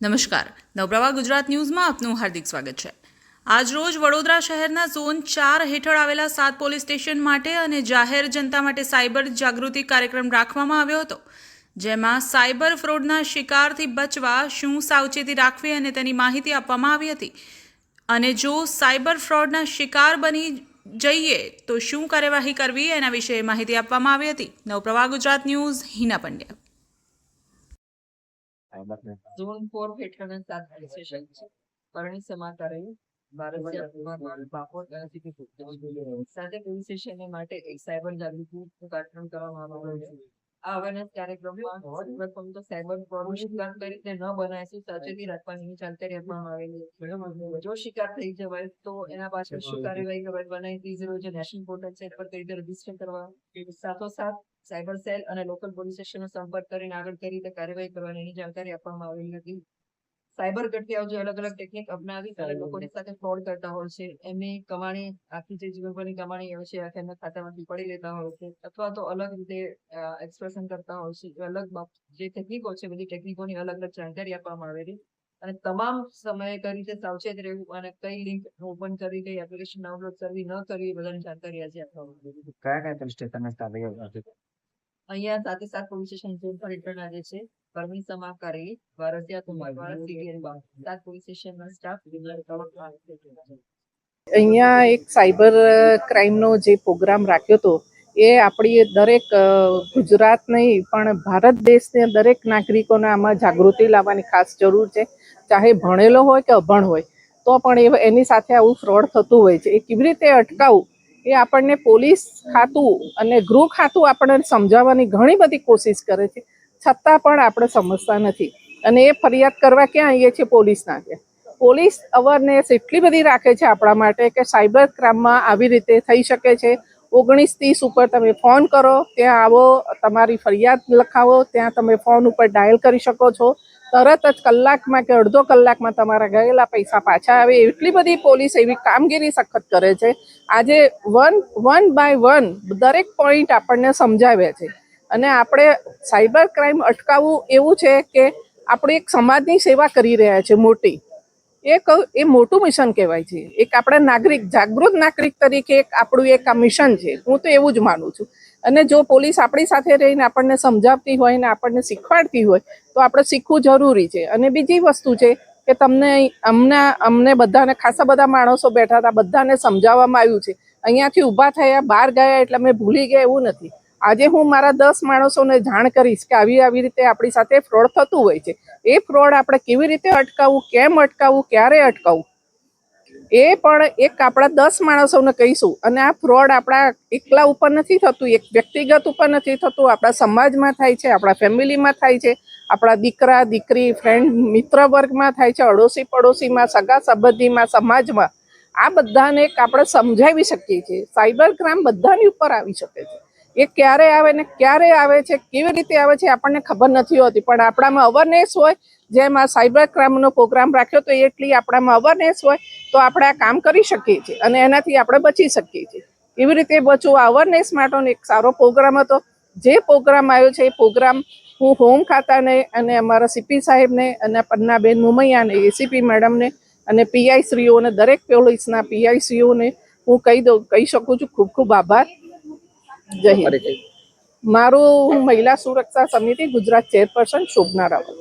નમસ્કાર. નવપ્રવાહ ગુજરાત ન્યૂઝમાં આપનું હાર્દિક સ્વાગત છે. આજરોજ વડોદરા શહેરના ઝોન ચાર હેઠળ આવેલા સાત પોલીસ સ્ટેશન માટે અને જાહેર જનતા માટે સાયબર જાગૃતિ કાર્યક્રમ રાખવામાં આવ્યો હતો, જેમાં સાયબર ફ્રોડના શિકારથી બચવા શું સાવચેતી રાખવી અને તેની માહિતી આપવામાં આવી હતી. અને જો સાયબર ફ્રોડના શિકાર બની જઈએ, તો શું કાર્યવાહી કરવી એના વિશે માહિતી આપવામાં આવી હતી. Navpravah Gujarat news, Hina Pandya. Zone four હેઠળના સાત પોલીસ છે. પરણી સમાકારે ભારતીય અપમાન બાપોદ અને સિટી પોલીસ સાથે પોલીસ સ્ટેશન માટે એક સાયબર જાગૃતિ કાર્યક્રમ કરવામાં આવ્યો છે. આ અવેરનેસ કાર્યક્રમમાં તો સાયબર ફ્રોડનો શિકાર કઈ રીતે ન બનાય છે સાવચેતી રાખવાની જાણકારી આપવામાં આવેલી છે. જો શિકાર થઈ જવાય તો એના પાછળ શું કાર્યવાહી કરવાની? બનાવી નેશનલ પોર્ટલ છે પર કઈ રીતે રજિસ્ટર કરવા. સાથોસાથ સાયબર સેલ અને લોકલ પોલીસ સ્ટેશનનો સંપર્ક કરીને આગળ કઈ રીતે કાર્યવાહી કરવાની એની જાણકારી આપવામાં આવેલી હતી. સાયબર ગઠિયાઓ જે અલગ અલગ ટેકનિક અપનાવી અને લોકોની સાથે ફ્રોડ કરતા હોય છે એમની કમાણી આખી જે જીવનભરની કમાણી હોય છે આખી એમના ખાતામાંથી પડી લેતા હોય છે અથવા તો અલગ રીતે એક્સપ્રેશન કરતા હોય છે અલગ જે ટેકનિકો છે બધી ટેકનિકોની અલગ અલગ જાણકારી આપવામાં આવેલી અને તમામ સમયે કઈ રીતે સાવચેત રહેવું અને કઈ લિંક ઓપન કરવી કઈ એપ્લિકેશન ડાઉનલોડ કરવી ન કરવી બધાની જાણકારી આજે આપવામાં આવેલી કયા કયા સ્ટેશન અહીંયા સાથે સાથ પોલીસ સ્ટેશન ઝોન પર રિટર્ન આજે છે. પરમી સમાકારી વારસિયા કુમારવાડા સીડીએન બાગ સાત પોલીસ સ્ટેશનના સ્ટાફ અહીંયા એક સાયબર ક્રાઇમનો જે પ્રોગ્રામ રાખ્યો હતો એ આપણી દરેક ગુજરાત નહીં પણ ભારત દેશને દરેક નાગરિકોને આમાં જાગૃતિ લાવવાની ખાસ જરૂર છે. ચાહે ભણેલો હોય કે અભણ હોય તો પણ એ એની સાથે આવું ફ્રોડ થતું હોય છે. એ કેવી રીતે અટકાવવું? એ આપણને પોલીસ ખાતું અને ગૃહ ખાતું આપણને સમજાવવાની ઘણી બધી કોશિશ કરે છે. છતાં પણ આપણે સમજતા નથી. અને એ ફરિયાદ કરવા ક્યાં આવીએ છીએ? પોલીસના કે પોલીસ અવેરનેસ એટલી બધી રાખે છે આપણા માટે કે સાયબર ક્રાઇમમાં આવી રીતે થઈ શકે છે. ઓગણીસ ત્રીસ ઉપર તમે ફોન કરો, ત્યાં આવો, તમારી ફરિયાદ લખાવો, ત્યાં તમે ફોન ઉપર ડાયલ કરી શકો છો. તરત જ કલાકમાં કે અડધો કલાકમાં તમારા ગયેલા પૈસા પાછા આવે. એટલી બધી પોલીસ એવી કામગીરી સખત કરે છે. આજે વન વન બાય વન દરેક પોઈન્ટ આપણને સમજાવે છે. અને આપણે સાયબર ક્રાઇમ અટકાવવું એવું છે કે આપણે એક સમાજની સેવા કરી રહ્યા છે મોટી. એક એ મોટું મિશન કહેવાય છે. એક આપણા નાગરિક, જાગૃત નાગરિક તરીકે એક આપણું એક આ મિશન છે. હું તો એવું જ માનું છું. અને જો પોલીસ આપણી સાથે રહીને આપણને સમજાવતી હોય ને આપણને શીખવાડતી હોય, તો આપણે શીખવું જરૂરી છે. અને બીજી વસ્તુ છે કે તમને અમને અમને બધાને, ખાસા બધા માણસો બેઠા હતા, બધાને સમજાવવામાં આવ્યું છે. અહીંયાથી ઊભા થયા, બહાર ગયા એટલે અમે ભૂલી ગયા એવું નથી. આજે હું મારા દસ માણસોને જાણ કરીશ કે આવી આવી રીતે આપણી સાથે ફ્રોડ થતું હોય છે. એ ફ્રોડ આપણે કેવી રીતે અટકાવવું, કેમ અટકાવવું, ક્યારે અટકાવવું? એ પણ એક આપણા દસ માણસોને કહીશું. અને આ ફ્રોડ આપણા એકલા ઉપર નથી થતું, એક વ્યક્તિગત ઉપર નથી થતું. આપણા સમાજમાં થાય છે, આપણા ફેમિલીમાં થાય છે, આપણા દીકરા, દીકરી ફ્રેન્ડ મિત્ર વર્ગમાં થાય છે, અડોશી પડોશીમાં, સગા સંબંધીમાં, સમાજમાં. આ બધાને એક આપણે સમજાવી શકીએ છીએ. સાયબર ક્રાઇમ બધાની ઉપર આવી શકે છે. એ ક્યારે આવે ને ક્યારે આવે છે, કેવી રીતે આવે છે, આપણને ખબર નથી હોતી. પણ આપણામાં અવેરનેસ હોય, જેમ આ સાયબર ક્રાઇમનો પ્રોગ્રામ રાખ્યો તો એટલી આપણામાં અવેરનેસ હોય, તો આપણે આ કામ કરી શકીએ છીએ અને એનાથી આપણે બચી શકીએ છીએ. કેવી રીતે બચવું અવેરનેસ માટેનો એક સારો પ્રોગ્રામ હતો. જે પ્રોગ્રામ આવ્યો છે, એ પ્રોગ્રામ હું હોમ ખાતાને અને અમારા સીપી સાહેબને અને પન્નાબેન મુમૈયાને એસીપી મેડમને અને પીઆઈ શ્રીઓને, દરેક પોલીસના પીઆઈ શ્રીઓને હું કહી દઉં, કહી શકું છું, ખૂબ ખૂબ આભાર. જય હિન્દ. મારું મહિલા સુરક્ષા સમિતિ ગુજરાત ચેરપર્સન શોભના રાવલ.